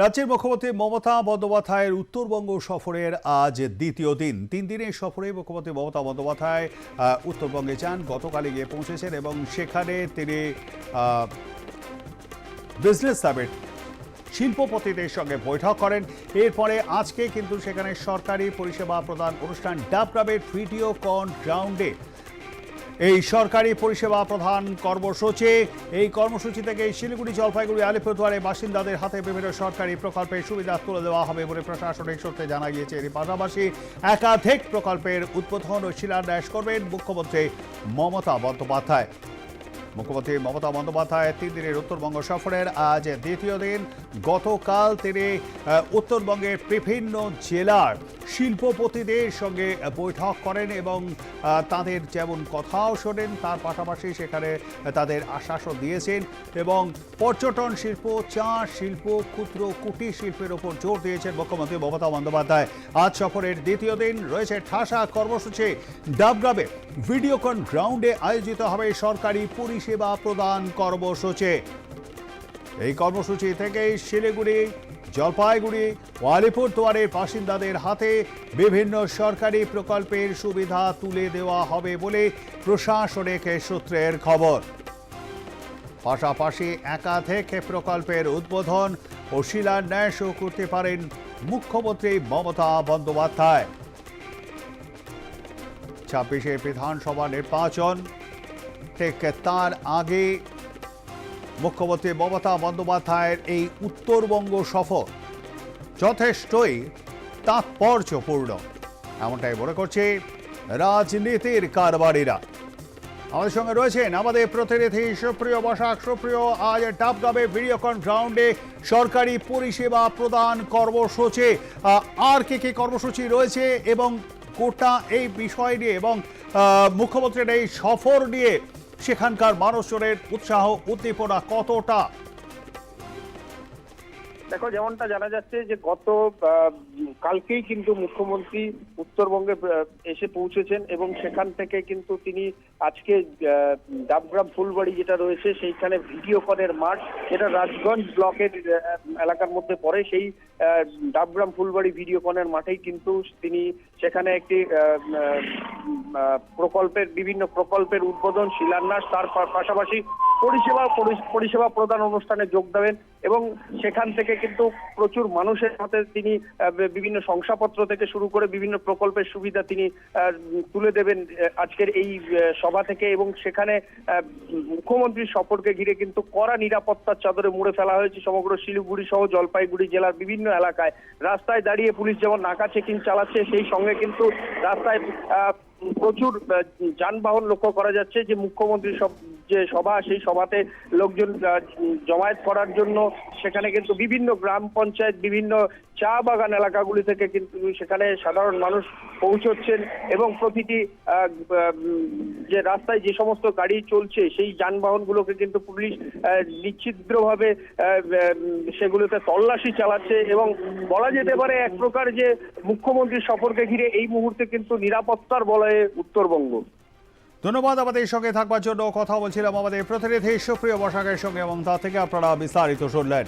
রাজ্যের মুখ্যমন্ত্রী মমতা বন্দ্যোপাধ্যায়ের উত্তরবঙ্গ সফরের আজ দ্বিতীয় দিন। তিন দিনের সফরে মুখ্যমন্ত্রী মমতা বন্দ্যোপাধ্যায় উত্তরবঙ্গে যান গতকালে গিয়ে পৌঁছেছেন এবং সেখানে তিনি বিজনেস সামিট শিল্পপতিদের সঙ্গে বৈঠক করেন। এরপরে আজকে কিন্তু সেখানে সরকারি পরিষেবা প্রদান অনুষ্ঠান ডাবগ্রামের ভিডিও কন গ্রাউন্ডে এই সরকারি পরিষেবা প্রধান কর্মসূচি। এই কর্মসূচি থেকে শিলিগুড়ি, জলপাইগুড়ি, আলিপুরদুয়ারে বাসিন্দাদের হাতে বিভিন্ন সরকারি প্রকল্পের সুবিধা তুলে দেওয়া হবে বলে প্রশাসনিক সূত্রে জানা গিয়েছে। এর পাশাপাশি একাধিক প্রকল্পের উদ্বোধন ও শিলান্যাস করবেন মুখ্যমন্ত্রী মমতা বন্দ্যোপাধ্যায়। মুখ্যমন্ত্রী মমতা বন্দ্যোপাধ্যায় তিন দিনের উত্তরবঙ্গ সফরের আজ দ্বিতীয় দিন। গতকাল তিনি উত্তরবঙ্গের বিভিন্ন জেলার শিল্পপতিদের সঙ্গে বৈঠক করেন এবং তাদের যেমন কথাও শোনেন, তার পাশাপাশি সেখানে তাদের আশ্বাসও দিয়েছেন এবং পর্যটন শিল্প, চা শিল্প, ক্ষুদ্র কুটির শিল্পের ওপর জোর দিয়েছেন মুখ্যমন্ত্রী মমতা বন্দ্যোপাধ্যায়। আজ সফরের দ্বিতীয় দিন রয়েছে ঠাসা কর্মসূচি। ডাবগ্রামে ভিডিওকন গ্রাউন্ডে আয়োজিত হবে সরকারি পরিষেবা প্রদান কর্মসূচি। এই কর্মসূচি থেকে শিলিগুড়ি, জলপাইগুড়ি ও আলিপুরদুয়ারের বাসিন্দাদের হাতে বিভিন্ন সরকারি প্রকল্পের সুবিধা তুলে দেওয়া হবে বলে প্রশাসনিক সূত্রের খবর। পাশাপাশি একাধিক প্রকল্পের উদ্বোধন ও শিলান্যাসও করতে পারেন মুখ্যমন্ত্রী মমতা বন্দ্যোপাধ্যায়। ছাব্বিশে বিধানসভা নির্বাচন ঠিক তার আগে মুখ্যমন্ত্রী মমতা বন্দ্যোপাধ্যায়ের এই উত্তরবঙ্গ সফর যথেষ্টই তাৎপর্যপূর্ণ। এমনটাই মনে করছে রাজনীতির কারবারিরা। আমাদের সঙ্গে রয়েছেন আমাদের প্রতিনিধি সুপ্রিয় বসাক। সুপ্রিয়, আজ ডাবগাবে ভিডিওকন গ্রাউন্ডে সরকারি পরিষেবা প্রদান কর্মসূচি। আর কি কি কর্মসূচি রয়েছে এবং গোটা এই বিষয় নিয়ে এবং মুখ্যমন্ত্রীর এই সফর নিয়ে সেখানকার মানুষজনের উৎসাহ উদ্দীপনা কতটা? দেখো, যেমনটা জানা যাচ্ছে যে গত কালকেই কিন্তু মুখ্যমন্ত্রী উত্তরবঙ্গে এসে পৌঁছেছেন এবং সেখান থেকে কিন্তু তিনি আজকে ডাবগ্রাম ফুলবাড়ি যেটা রয়েছে, সেইখানে ভিডিও কনের মাঠ, যেটা রাজগঞ্জ ব্লকের এলাকার মধ্যে পড়ে, সেই ডাবগ্রাম ফুলবাড়ি ভিডিও কনের মাঠেই কিন্তু তিনি সেখানে একটি প্রকল্পের বিভিন্ন প্রকল্পের উদ্বোধন, শিলান্যাস, তার পাশাপাশি পরিষেবা পরিষেবা প্রদান অনুষ্ঠানে যোগ দেবেন এবং সেখান থেকে কিন্তু প্রচুর মানুষের হাতে তিনি বিভিন্ন শংসাপত্র থেকে শুরু করে বিভিন্ন প্রকল্পের সুবিধা তিনি তুলে দেবেন আজকের এই সভা থেকে এবং সেখানে মুখ্যমন্ত্রীর সফরকে ঘিরে কিন্তু কড়া নিরাপত্তার চাদরে মুড়ে ফেলা হয়েছে সমগ্র শিলিগুড়ি সহ জলপাইগুড়ি জেলার বিভিন্ন এলাকায়। রাস্তায় দাঁড়িয়ে পুলিশ যেমন নাকা চেকিং চালাচ্ছে, সেই সঙ্গে কিন্তু রাস্তায় প্রচুর যানবাহন লক্ষ্য করা যাচ্ছে যে মুখ্যমন্ত্রী সব যে সভা সেই সভাতে লোকজন জমায়েত করার জন্য সেখানে কিন্তু বিভিন্ন গ্রাম পঞ্চায়েত বিভিন্ন চা বাগান এলাকাগুলি থেকে কিন্তু সেখানে সাধারণ মানুষ পৌঁছচ্ছেন এবং প্রতিটি যে রাস্তায় যে সমস্ত গাড়ি চলছে সেই যানবাহনগুলোকে কিন্তু পুলিশ আহ, নিশ্চিদ্রভাবে সেগুলোতে তল্লাশি চালাচ্ছে এবং বলা যেতে পারে এক প্রকার যে মুখ্যমন্ত্রীর সফরকে ঘিরে এই মুহূর্তে কিন্তু নিরাপত্তার বলয়ে উত্তরবঙ্গ। ধন্যবাদ, আমাদের সঙ্গে থাকবার জন্য কথা বলছিলাম আমাদের প্রতিনিধি সুপ্রিয় বসাকের সঙ্গে এবং তা থেকে আপনারা বিস্তারিত শুনলেন।